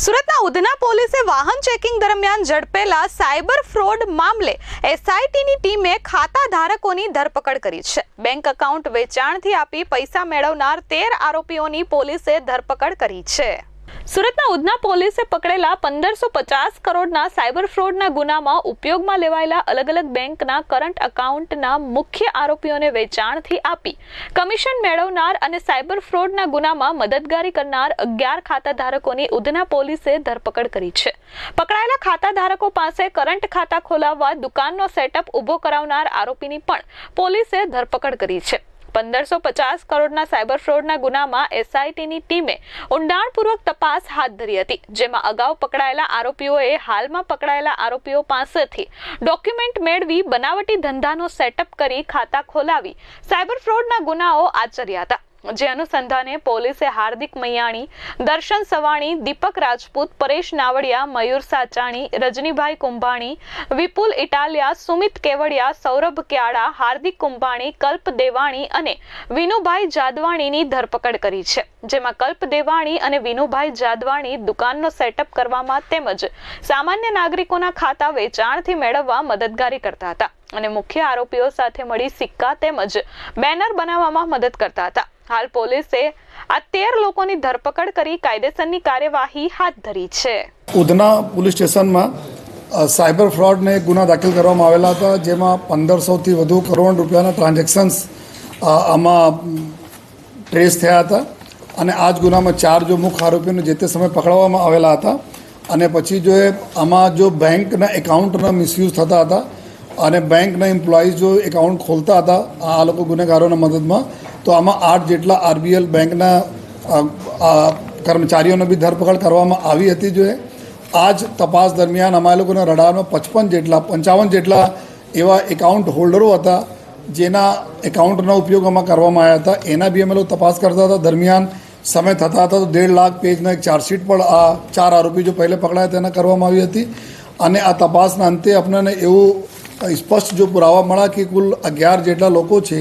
સુરતના ઉધના પોલીસે વાહન ચેકિંગ દરમિયાન ઝડપેલા સાયબર ફ્રોડ મામલે એસઆઈટીની ટીમે ખાતા ધારકોની ધરપકડ કરી છે. બેંક એકાઉન્ટ વેચાણથી આપી પૈસા મેળવનાર તેર આરોપીઓની પોલીસે ધરપકડ કરી છે. સુરતના ઉધના પોલીસે પકડેલા પંદરસો પચાસ કરોડના સાયબર ફ્રોડના ગુનામાં ઉપયોગમાં લેવાયેલા અલગ અલગ બેંકના કરંટ એકાઉન્ટના મુખ્ય આરોપીઓને વેચાણથી આપી. કમિશન મેળવનાર અને સાયબર ફ્રોડના ગુનામાં મદદગારી કરનાર અગિયાર ખાતાધારકોની ઉધના પોલીસે ધરપકડ કરી છે. પકડાયેલા ખાતાધારકો પાસે કરંટ ખાતા ખોલાવવા દુકાનનો સેટઅપ ઊભો કરાવનાર આરોપીની પણ પોલીસે ધરપકડ કરી છે. પંદરસો પચાસ કરોડના સાયબર ફ્રોડના ગુનામાં એસઆઈટીની ટીમે ઊંડાણપૂર્વક તપાસ હાથ ધરી હતી, જેમાં અગાઉ પકડાયેલા આરોપીઓએ હાલમાં પકડાયેલા આરોપીઓ પાસેથી ડોક્યુમેન્ટ મેળવી બનાવટી ધંધાનો સેટઅપ કરી ખાતા ખોલાવી સાયબર ફ્રોડના ગુનાઓ આચર્યા હતા. જે અનુસંધાને પોલીસે હાર્દિક મૈયાણી, દર્શન સવાણી, દીપક રાજપૂત, પરેશ નાવડિયા, મયુર સાચાણી, રજનીભાઈ કુંભાણી, વિપુલ ઇટાલિયા, સુમિત કેવડિયા, સૌરભ ક્યાડા, હાર્દિક કુંભાણી, કલ્પ દેવાણી અને વિનુભાઈ જાદવાણીની ધરપકડ કરી છે. જેમાં કલ્પ દેવાણી અને વિનુભાઈ જાદવાણી દુકાનનો સેટઅપ કરવામાં તેમજ સામાન્ય નાગરિકોના ખાતા વેચાણથી મેળવવા મદદગારી કરતા હતા અને મુખ્ય આરોપીઓ સાથે મળી સિક્કા તેમજ બેનર બનાવવામાં મદદ કરતા હતા. હાલ પોલીસે આ તેર લોકોની ધરપકડ કરી કાયદેસરની કાર્યવાહી હાથ ધરી છે. ઉધના પોલીસ સ્ટેશનમાં સાયબર ફ્રોડને ગુના દાખલ કરવામાં આવેલા હતા, જેમાં પંદરસોથી વધુ કરોડ રૂપિયાના ટ્રાન્ઝેક્શન્સ આમાં ટ્રેસ થયા હતા અને આ જ ગુનામાં ચાર જો મુખ્ય આરોપીઓને જે તે સમયે પકડવામાં આવેલા હતા અને પછી જો એ આમાં જો બેંકના એકાઉન્ટના મિસયુઝ થતા હતા અને બેંકના એમ્પ્લોઈઝ જો એકાઉન્ટ ખોલતા હતા, આ લોકો ગુનેગારોના મદદમાં તો આમાં આઠ જેટલા આરબીએલ બેંકના કર્મચારીઓને બી ધરપકડ કરવામાં આવી હતી જોઈએ આ જ તપાસ દરમિયાન અમારા લોકોના રડારમાં પચપન જેટલા, પંચાવન જેટલા એવા એકાઉન્ટ હોલ્ડરો હતા, જેના એકાઉન્ટનો ઉપયોગ અમે કરવામાં આવ્યા હતા. એના બી અમે લોકો તપાસ કરતા હતા. દરમિયાન સમય થતા હતા તો દેઢ લાખ પેજનો એક ચાર્જશીટ પણ આ ચાર આરોપી જો પહેલે પકડાયા તેના કરવામાં આવી હતી. અને આ તપાસના અંતે આપણને એવું સ્પષ્ટ જો પુરાવા મળ્યા કે કુલ અગિયાર જેટલા લોકો છે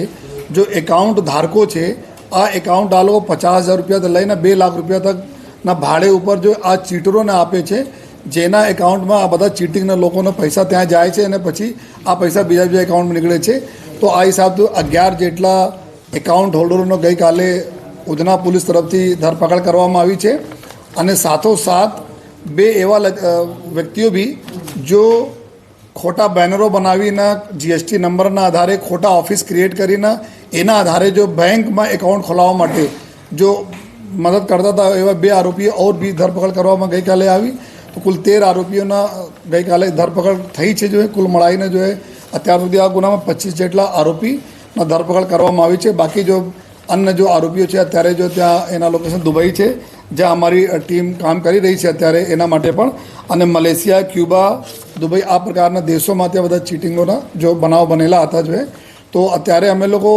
જો એકાઉન્ટ ધારકો છે, આ એકાઉન્ટ આ લોકો પચાસ હજાર રૂપિયાથી લઈને બે લાખ રૂપિયા તકના ભાડે ઉપર જો આ ચીટરોને આપે છે, જેના એકાઉન્ટમાં આ બધા ચીટિંગના લોકોના પૈસા ત્યાં જાય છે અને પછી આ પૈસા બીજા બીજા એકાઉન્ટમાં નીકળે છે, તો આ હિસાબથી અગિયાર જેટલા એકાઉન્ટ હોલ્ડરોનો ગઈકાલે ઉધના પોલીસ તરફથી ધરપકડ કરવામાં આવી છે. અને સાથોસાથ બે એવા વ્યક્તિઓ બી, જો ખોટા બેનરો બનાવીને જીએસટી નંબરના આધારે ખોટા ઓફિસ ક્રિએટ કરીને એના આધારે જો બેંકમાં એકાઉન્ટ ખોલાવવા માટે જો મદદ કરતા હતા એવા બે આરોપીઓ ઓર બી ધરપકડ કરવામાં ગઈકાલે આવી. તો કુલ તેર આરોપીઓના ગઈકાલે ધરપકડ થઈ છે જો એ. કુલ મળાઈને જો અત્યાર સુધી આ ગુનામાં પચીસ જેટલા આરોપીના ધરપકડ કરવામાં આવી છે. બાકી જો અન્ય જો આરોપીઓ છે, અત્યારે જો ત્યાં એના લોકેશન દુબઈ છે, જ્યાં અમારી ટીમ કામ કરી રહી છે અત્યારે એના માટે પણ. અને મલેશિયા, ક્યુબા, દુબઈ આ પ્રકારના દેશોમાં ત્યાં બધા ચીટિંગોના જો બનાવ બનેલા હતા જો તો અત્યારે અમે લોકો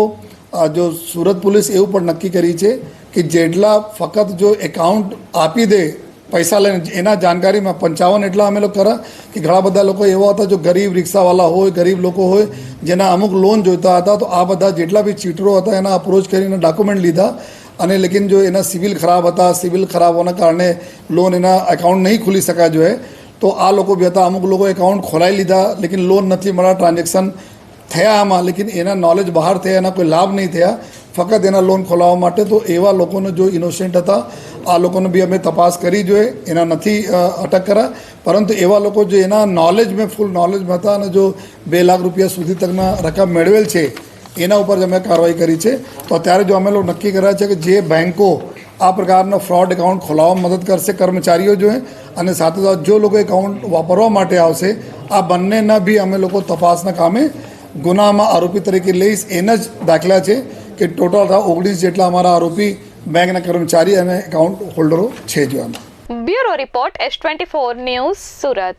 જો સુરત પોલીસ એવું પણ નક્કી કરી છે કે જેટલા ફક્ત જો એકાઉન્ટ આપી દે પૈસા લઈને એના જાણકારીમાં પંચાવન એટલા અમે લોકો કરા કે ઘણા બધા લોકો એવા હતા જો ગરીબ રિક્ષાવાળા હોય, ગરીબ લોકો હોય, જેના અમુક લોન જોઈતા હતા, તો આ બધા જેટલા બી ચીટરો હતા, એના અપ્રોચ કરીને ડોક્યુમેન્ટ લીધા. અને લેકિન જો એના સિવિલ ખરાબ હતા સિવિલ ખરાબ હોવાના કારણે લોન એના એકાઉન્ટ નહીં ખુલી શકાય જોઈએ તો આ લોકો બી હતા. અમુક લોકો એકાઉન્ટ ખોલાવી લીધા, લેકિન લોન નથી મળ્યા ટ્રાન્ઝેક્શન થયા આમાં. લેકિન એના નોલેજ બહાર થયા, એના કોઈ લાભ નહીં થયા. ફક્ત એના લોન ખોલાવવા માટે તો એવા લોકોને જો ઇનોસેન્ટ હતા આ લોકોને બી અમે તપાસ કરી જોઈએ, એના નથી અટક કરા. પરંતુ એવા લોકો જે એના નોલેજ મેં ફૂલ નોલેજમાં હતા અને જો બે લાખ રૂપિયા સુધી તકના રકમ મેળવેલ છે, એના ઉપર જ અમે કાર્યવાહી કરી છે. તો અત્યારે જો અમે લોકો નક્કી કર્યા છે કે જે બેન્કો આ પ્રકારના ફ્રોડ એકાઉન્ટ ખોલાવવામાં મદદ કરશે કર્મચારીઓ જોઈએ અને સાથે સાથે જો લોકો એકાઉન્ટ વાપરવા માટે આવશે, આ બંનેના બી અમે લોકો તપાસના કામે ગુનામાં આરોપી તરીકે લઈશ, એના જ દાખલા છે કે ટોટલ ઓગણીસ જેટલા અમારા આરોપી બેંકના કર્મચારી અને એકાઉન્ટ હોલ્ડરો છે જો bureau report S twenty four news Surat.